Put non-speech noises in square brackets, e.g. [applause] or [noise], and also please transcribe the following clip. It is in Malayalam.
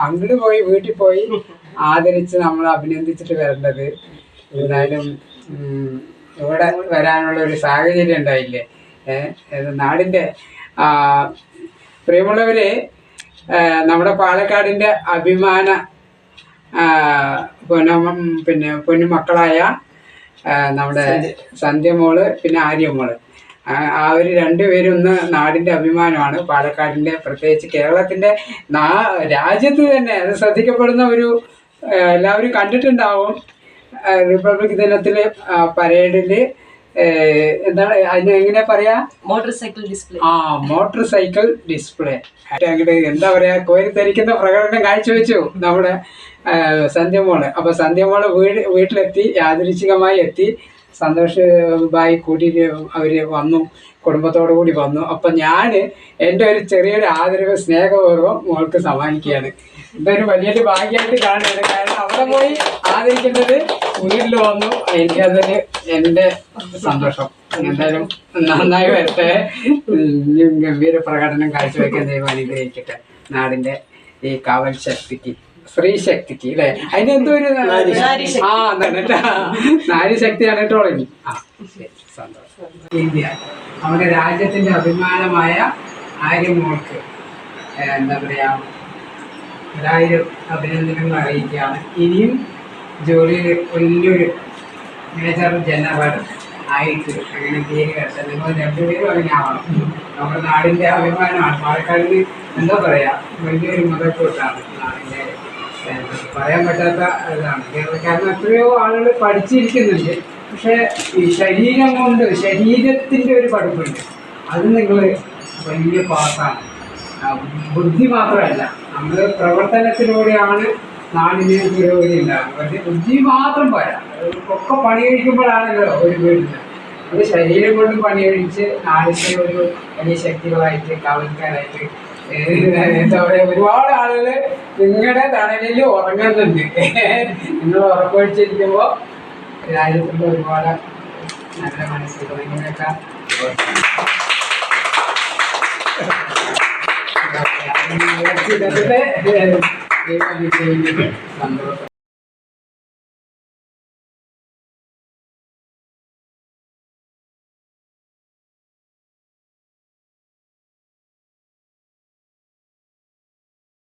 അങ്ങോട്ട് പോയി വീട്ടിൽ പോയി ആദരിച്ച് നമ്മൾ അഭിനന്ദിച്ചിട്ട് വരേണ്ടത് എന്തായാലും ഇവിടെ വരാനുള്ള ഒരു സാഹചര്യം ഉണ്ടായില്ലേ? ഏഹ് നാടിന്റെ ആ, പ്രിയമുള്ളവരെ നമ്മുടെ പാലക്കാടിന്റെ അഭിമാന പിന്നെ പൊന്നുമക്കളായ നമ്മുടെ സന്ധ്യമോൾ പിന്നെ ആര്യമോൾ ആ ഒരു രണ്ടുപേരും ഒന്ന് നാടിന്റെ അഭിമാനമാണ്. പാലക്കാടിന്റെ പ്രത്യേകിച്ച് കേരളത്തിന്റെ നാ രാജ്യത്ത് തന്നെ അത് ശ്രദ്ധിക്കപ്പെടുന്ന ഒരു എല്ലാവരും കണ്ടിട്ടുണ്ടാവും. റിപ്പബ്ലിക് ദിനത്തിൽ പരേഡിൽ എന്താണ് അതിന് എങ്ങനെ പറയാ? Motorcycle display. ആ മോട്ടോർ സൈക്കിൾ ഡിസ്പ്ലേ. അങ്ങോട്ട് എന്താ പറയാ കോരിത്തരിക്കുന്ന പ്രകടനം കാഴ്ചവെച്ചു നമ്മുടെ സന്ധ്യമോൾ അപ്പൊ സന്ധ്യമോൾ വീട് വീട്ടിലെത്തി യാദൃച്ഛികമായി എത്തി. സന്തോഷ് ബായി കൂട്ടിയിട്ട് അവർ വന്നു കുടുംബത്തോടു കൂടി വന്നു. അപ്പൊ ഞാൻ എന്റെ ഒരു ചെറിയൊരു ആദരവ് സ്നേഹപൂർവം മോൾക്ക് സമ്മാനിക്കുകയാണ്. ഇതൊരു വലിയൊരു ഭാഗ്യമായിട്ട് കാണുന്നത് കാരണം അവിടെ പോയി ആദരിക്കുന്നത് വീട്ടിൽ വന്നു. എനിക്കതൊരു എന്റെ സന്തോഷം. എന്തായാലും നന്നായി വരട്ടെ. ഗംഭീര പ്രകടനം കാഴ്ചവെക്കാൻ ദൈവം അനുഗ്രഹിക്കട്ടെ. നാടിന്റെ ഈ കാവൽ ശക്തിക്ക് സ്ത്രീ ശക്തിക്ക് അല്ലെ അതിന് എന്തോ ഒരു. ആ എന്താണ്. നാരീശക്തിയാണ് ആ ശരി സന്തോഷം. ഇന്ത്യ നമ്മുടെ രാജ്യത്തിന്റെ അഭിമാനമായ ആര്യമോൾക്ക് എന്താ പറയാ ഒരായിരം അഭിനന്ദനങ്ങൾ അറിയിക്കുകയാണ്. ഇനിയും ജോലിയിൽ വലിയൊരു മേജർ ജനറൽ ആയിട്ട് അങ്ങനെ പേര് കേട്ടത് നിങ്ങൾ രണ്ടുപേരും അങ്ങനെ ആവണം നമ്മുടെ നാടിന്റെ അഭിമാനമാണ്. പാലക്കാടിന് എന്താ പറയാ വലിയൊരു മുതൽക്കൂട്ടാണ് നാടിന്റെ എന്താ പറയാൻ പറ്റാത്ത ഇതാണ്. കാരണം എത്രയോ ആളുകൾ പഠിച്ചിരിക്കുന്നുണ്ട്. പക്ഷേ ഈ ശരീരം കൊണ്ട് ശരീരത്തിന്റെ ഒരു പഠിപ്പുണ്ട്. അത് നിങ്ങൾ വലിയ പാസ്സാണ് ആ, ബുദ്ധി മാത്രമല്ല നമ്മൾ പ്രവർത്തനത്തിലൂടെയാണ് നാടിന് പുരോഗതി ഉണ്ടാകുന്നത്. പക്ഷേ ബുദ്ധി മാത്രം പോരാ. ഒക്കെ പണി കഴിക്കുമ്പോഴാണല്ലോ ഒരു വീടിന് അത് ശരീരം കൊണ്ടും പണി കഴിച്ച് നാടിന്റെ ഒരു വലിയ ശക്തികളായിട്ട് കാവൽക്കാരായിട്ട് എന്താ പറയുക ഒരുപാട് ആളുകൾ നിങ്ങളുടെ തണലിൽ ഉറങ്ങുന്നുണ്ട്. നിങ്ങൾ ഉറക്കൊഴിച്ചിരിക്കുമ്പോൾ രാജ്യത്തിന്റെ ഒരുപാട് നല്ല ഇങ്ങനെയൊക്കെ [laughs] സന്തോഷം.